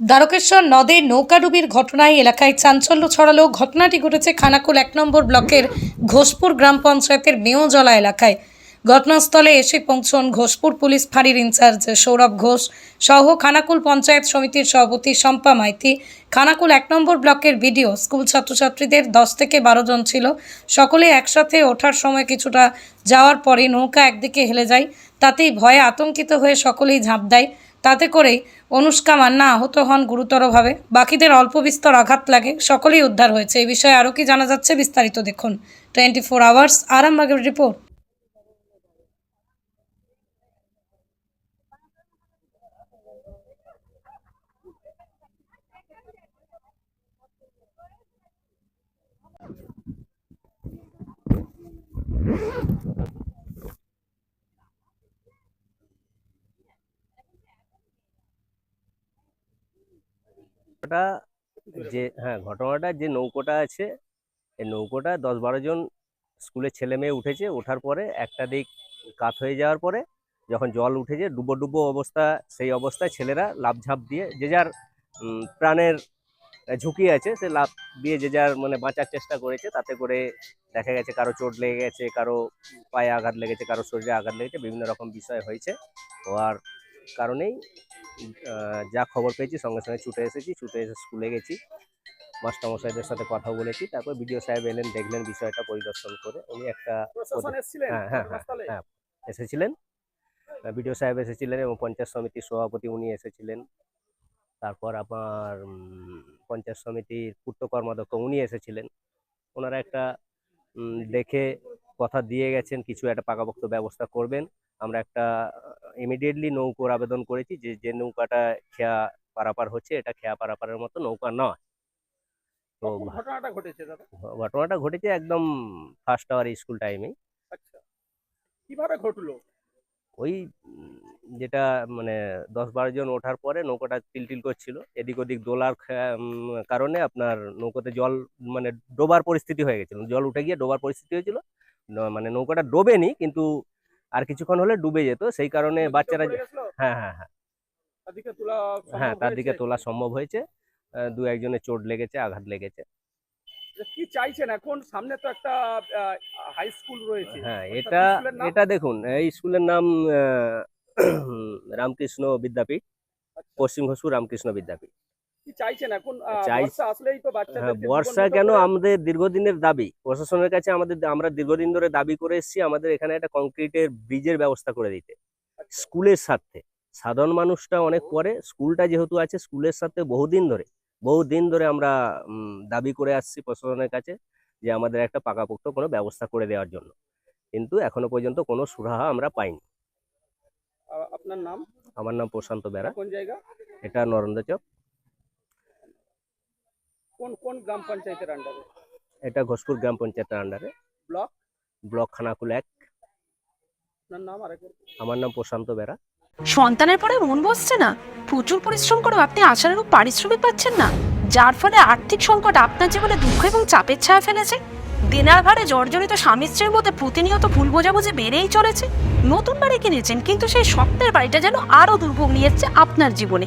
দ্বারকেশ্বর নদে নৌকাডুবির ঘটনায় এলাকায় চাঞ্চল্য ছড়ালো। ঘটনাটি ঘটেছে খানাকুল এক নম্বর ব্লকের ঘোষপুর গ্রাম পঞ্চায়েতের মেয়জলা এলাকায়। ঘটনাস্থলে এসে পৌঁছন ঘোষপুর পুলিশ ফাঁড়ির ইনচার্জ সৌরভ ঘোষ সহ খানাকুল পঞ্চায়েত সমিতির সভাপতি শম্পা মাইতি। খানাকুল এক নম্বর ব্লকের বিডিও স্কুল ছাত্রছাত্রীদের দশ থেকে বারো জন ছিল। সকলে একসাথে ওঠার সময় কিছুটা যাওয়ার পরে নৌকা একদিকে হেলে যায়, তাতেই ভয়ে আতঙ্কিত হয়ে সকলেই ঝাঁপ দেয়। তাতে করেই অনুষ্কা মান্না আহত হন গুরুতরভাবে। বাকিদের অল্প বিস্তর আঘাত লাগে, সকলেই উদ্ধার হয়েছে। এই বিষয়ে আরও কি জানা যাচ্ছে বিস্তারিত দেখুন। টোয়েন্টি ফোর আওয়ার্স আরামবাগের রিপোর্ট। ঘটনাটা যে হ্যাঁ ঘটনাটা যে নৌকোটা আছে, এই নৌকোটা দশ বারো জন স্কুলের ছেলে মেয়ে উঠেছে, ওঠার পরে একটা দিক কাত হয়ে যাওয়ার পরে যখন জল উঠেছে, ডুবো ডুবো অবস্থা, সেই অবস্থায় ছেলেরা লাভ ঝাঁপ দিয়ে যে যার প্রাণের ঝুঁকি আছে, সে লাভ দিয়ে যে যার মানে বাঁচার চেষ্টা করেছে, তাতে করে দেখা গেছে কারও চোট লেগে গেছে, কারও পায়ে আঘাত লেগেছে, কারও শরীরে আঘাত লেগেছে, বিভিন্ন রকম বিষয় হয়েছে, হওয়ার কারণেই যা খবর পেয়েছি সঙ্গে সঙ্গে ছুটে এসেছি ছুটে এসে স্কুলে গেছি। মাস্টারমশাইদের সাথে কথা বলেছি তারপর বিডিও সাহেব এলেন দেখলেন বিষয়টা পরিদর্শন করে। উনি একটা এসেছিলেন? হ্যাঁ, হ্যাঁ, হ্যাঁ। এসেছিলেন। বিডিও সাহেব এসেছিলেন এবং পঞ্চায়েত সমিতির সভাপতি উনি এসেছিলেন। তারপর আমার পঞ্চায়েত সমিতির পূর্ত কর্মাধ্যক্ষ উনি এসেছিলেন। ওনারা একটা দেখে কথা দিয়ে গেছেন কিছু একটা পাকাপোক্ত ব্যবস্থা করবেন। আমরা একটা ইমিডিয়েটলি নৌকোর আবেদন করেছি যে যে নৌকাটা খেয়া পারাপার হচ্ছে এটা খেয়া পারাপারের মতো নৌকা নয়। তো ঘটনাটা ঘটেছে দাদা? ঘটনাটা ঘটেছে একদম ফার্স্ট আওয়ার স্কুল টাইমেই আচ্ছা। কীভাবে ঘটলো? ওই যেটা মানে দশ বারো জন ওঠার পরে নৌকাটা তিলটিল করছিল। এদিক ওদিক দোলার কারণে আপনার নৌকাতে জল মানে ডোবার পরিস্থিতি হয়ে গেছিল। জল উঠে গিয়ে ডোবার পরিস্থিতি হয়েছিল। মানে নৌকাটা ডোবেনি কিন্তু আর কিছুক্ষণ হলে ডুবে যেত সেই কারণে বাচ্চারা হ্যাঁ হ্যাঁ হ্যাঁ। হ্যাঁ তার দিকে? তোলা সম্ভব হয়েছে। দু একজনের চোট লেগেছে আঘাত লেগেছে। কি চাইছেন এখন? সামনে তো একটা হাই স্কুল রয়েছে। হ্যাঁ এটা এটা দেখুন এই স্কুলের নাম রামকৃষ্ণ বিদ্যাপীঠ আচ্ছা, পশ্চিম ঘোষপুর রামকৃষ্ণ বিদ্যাপীঠ। বর্ষা হ্যাঁ কেন আমাদের দীর্ঘদিনের দাবি? প্রশাসনের কাছে আমাদের আমরা দীর্ঘদিন ধরে দাবি করে এসেছি আমাদের এখানে একটা কংক্রিটের ব্রিজের ব্যবস্থা করে দিতে। স্কুলের সাথে সাধারণ মানুষটা অনেক পরে স্কুলটা যেহেতু আছে স্কুলের সাথে বহুদিন ধরে। বহুদিন ধরে আমরা দাবি করে আসছি প্রশাসনের কাছে যে আমাদের একটা পাকাপোক্ত কোনো ব্যবস্থা করে দেওয়ার জন্য। কিন্তু এখনও পর্যন্ত কোনো সুরাহা আমরা পাইনি। আপনার নাম? আমার নাম প্রশান্ত বেড়া কোন জায়গা? এটা নরেন্দ্রচক কোন কোন গ্রাম পঞ্চায়েতের আন্ডারে এটা ঘোষপুর গ্রাম পঞ্চায়েতের আন্ডারে ব্লক? ব্লক খানাকুল এক। আপনার নাম আরেকবার আমার নাম প্রশান্ত বেরা। সন্তানের পরে মন বসছে না? প্রচুর পরিশ্রম করেও আপনি আশানুরূপ পারিশ্রমিক পাচ্ছেন না? যার ফলে আর্থিক সংকট আপনার জীবনে দুঃখ এবং চাপের ছায়া ফেলেছে? দেনার ভারে জর্জরিত স্বামী স্ত্রীর মধ্যে প্রতিনিয়ত ভুল বোঝাবুঝি বেড়েই চলেছে। নতুন বাড়ি কিনেছেন কিন্তু সেই স্বপ্নের বাড়িটা যেন আরও দুর্ভোগ নিয়ে এসছে আপনার জীবনে।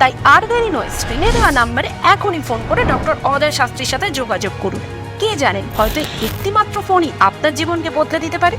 তাই আর দেরি নয় স্ক্রিনে দেওয়া নাম্বারে এখনই ফোন করে ডক্টর অদয় শাস্ত্রীর সাথে যোগাযোগ করুন। কে জানেন, হয়তো একটিমাত্র ফোনই আপনার জীবনকে বদলে দিতে পারে।